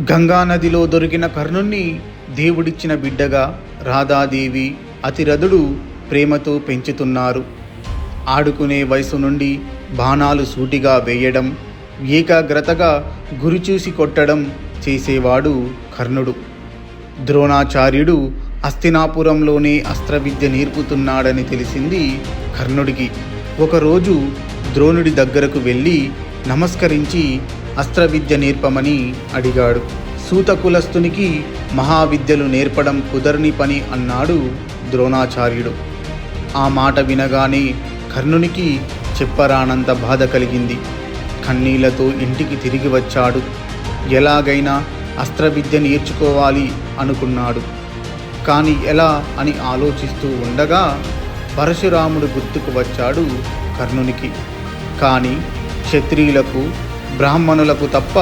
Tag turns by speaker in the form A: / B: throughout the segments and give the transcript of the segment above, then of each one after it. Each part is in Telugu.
A: గంగానదిలో దొరికిన కర్ణుణ్ణి దేవుడిచ్చిన బిడ్డగా రాధాదేవి అతిరథుడు ప్రేమతో పెంచుతున్నారు. ఆడుకునే వయసు నుండి బాణాలు సూటిగా వేయడం ఏకాగ్రతగా గురి చూసి కొట్టడం చేసేవాడు కర్ణుడు. ద్రోణాచార్యుడు అస్తినాపురంలోనే అస్త్ర విద్య నేర్పుతున్నాడని తెలిసింది కర్ణుడికి. ఒకరోజు ద్రోణుడి దగ్గరకు వెళ్ళి నమస్కరించి అస్త్ర విద్య నేర్పమని అడిగాడు. సూత కులస్తునికి మహావిద్యలు నేర్పడం కుదరని పని అన్నాడు ద్రోణాచార్యుడు. ఆ మాట వినగానే కర్ణునికి చెప్పరానంత బాధ కలిగింది. కన్నీళ్ళతో ఇంటికి తిరిగి వచ్చాడు. ఎలాగైనా అస్త్ర విద్య నేర్చుకోవాలి అనుకున్నాడు. కానీ ఎలా అని ఆలోచిస్తూ ఉండగా పరశురాముడు గుర్తుకు వచ్చాడు కర్ణునికి. కానీ క్షత్రియులకు బ్రాహ్మణులకు తప్ప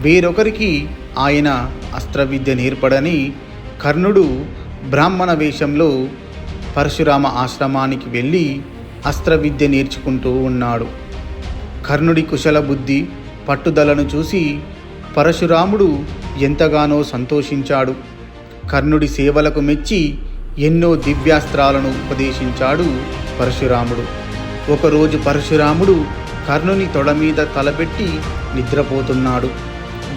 A: వేరొకరికి ఆయన అస్త్ర విద్య నేర్పడని కర్ణుడు బ్రాహ్మణ వేషంలో పరశురామ ఆశ్రమానికి వెళ్ళి అస్త్ర విద్య నేర్చుకుంటూ ఉన్నాడు. కర్ణుడి కుశల బుద్ధి పట్టుదలను చూసి పరశురాముడు ఎంతగానో సంతోషించాడు. కర్ణుడి సేవలకు మెచ్చి ఎన్నో దివ్యాస్త్రాలను ఉపదేశించాడు పరశురాముడు. ఒకరోజు పరశురాముడు కర్ణుని తొడ మీద తలపెట్టి నిద్రపోతున్నాడు.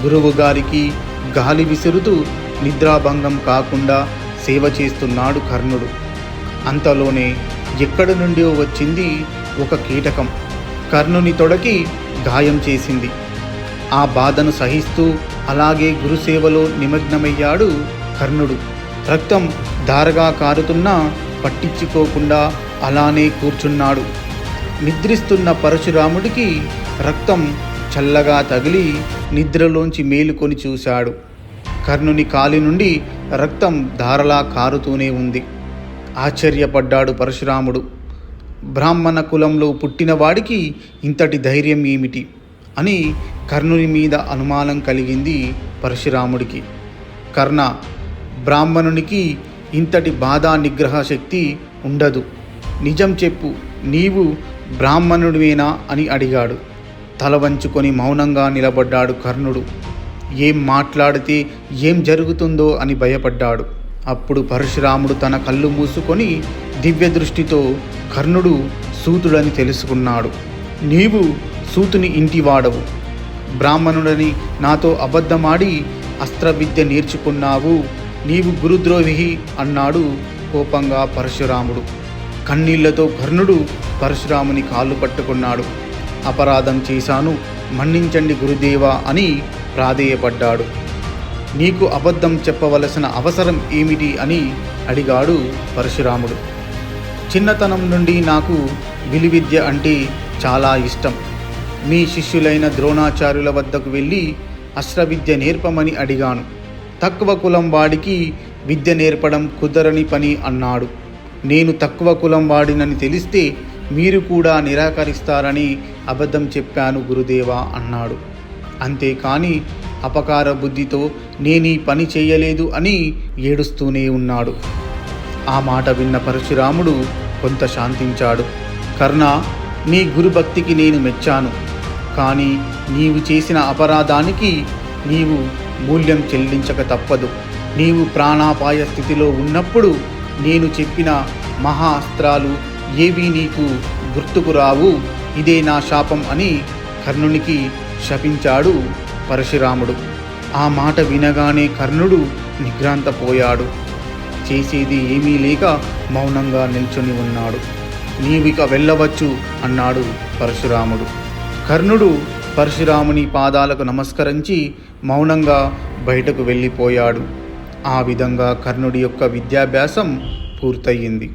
A: గురువు గారికి గాలి విసురుతూ నిద్రాభంగం కాకుండా సేవ చేస్తున్నాడు కర్ణుడు. అంతలోనే ఎక్కడి నుండో వచ్చింది ఒక కీటకం. కర్ణుని తొడకి గాయం చేసింది. ఆ బాధను సహిస్తూ అలాగే గురుసేవలో నిమగ్నమయ్యాడు కర్ణుడు. రక్తం ధారగా కారుతున్నా పట్టించుకోకుండా అలానే కూర్చున్నాడు. నిద్రిస్తున్న పరశురాముడికి రక్తం చల్లగా తగిలి నిద్రలోంచి మేలుకొని చూశాడు. కర్ణుని కాలి నుండి రక్తం ధారలా కారుతూనే ఉంది. ఆశ్చర్యపడ్డాడు పరశురాముడు. బ్రాహ్మణ కులంలో పుట్టినవాడికి ఇంతటి ధైర్యం ఏమిటి? అని కర్ణుని మీద అనుమానం కలిగింది పరశురాముడికి. కర్ణ బ్రాహ్మణునికి ఇంతటి బాధా నిగ్రహ శక్తి ఉండదు. నిజం చెప్పు నీవు బ్రాహ్మణుడివేనా అని అడిగాడు. తల వంచుకొని మౌనంగా నిలబడ్డాడు కర్ణుడు. ఏం మాట్లాడితే ఏం జరుగుతుందో అని భయపడ్డాడు. అప్పుడు పరశురాముడు తన కళ్ళు మూసుకొని దివ్య దృష్టితో కర్ణుడు సూతుడని తెలుసుకున్నాడు. నీవు సూతుని ఇంటి వాడవు బ్రాహ్మణుడని నాతో అబద్ధమాడి అస్త్ర విద్య నేర్చుకున్నావు. నీవు గురుద్రోహి అన్నాడు కోపంగా పరశురాముడు. కన్నీళ్ళతో కర్ణుడు పరశురాముని కాళ్ళు పట్టుకున్నాడు. అపరాధం చేశాను మన్నించండి గురుదేవా అని ప్రాధేయపడ్డాడు. నీకు అబద్ధం చెప్పవలసిన అవసరం ఏమిటి అని అడిగాడు పరశురాముడు. చిన్నతనం నుండి నాకు విలువిద్య అంటే చాలా ఇష్టం. మీ శిష్యులైన ద్రోణాచార్యుల వద్దకు వెళ్ళి అశ్రవిద్య నేర్పమని అడిగాను. తక్కువ కులం వాడికి విద్య నేర్పడం కుదరని పని అన్నాడు. నేను తక్కువ కులం వాడినని తెలిస్తే మీరు కూడా నిరాకరిస్తారని అబద్ధం చెప్పాను గురుదేవా అన్నాడు. అంతేకాని అపకార బుద్ధితో నేను ఈ పని చేయలేదు అని ఏడుస్తూనే ఉన్నాడు. ఆ మాట విన్న పరశురాముడు కొంత శాంతించాడు. కర్ణ నీ గురుభక్తికి నేను మెచ్చాను. కానీ నీవు చేసిన అపరాధానికి నీవు మూల్యం చెల్లించక తప్పదు. నీవు ప్రాణాపాయ స్థితిలో ఉన్నప్పుడు నేను చెప్పిన మహా అస్త్రాలు ఏవీ నీకు గుర్తుకు రావు? ఇదే నా శాపం అని కర్ణునికి శపించాడు పరశురాముడు. ఆ మాట వినగానే కర్ణుడు నిగ్రాంతపోయాడు. చేసేది ఏమీ లేక మౌనంగా నిల్చొని ఉన్నాడు. నీవిక వెళ్ళవచ్చు అన్నాడు పరశురాముడు. కర్ణుడు పరశురాముని పాదాలకు నమస్కరించి మౌనంగా బయటకు వెళ్ళిపోయాడు. ఆ విధంగా కర్ణుడి యొక్క విద్యాభ్యాసం పూర్తయింది.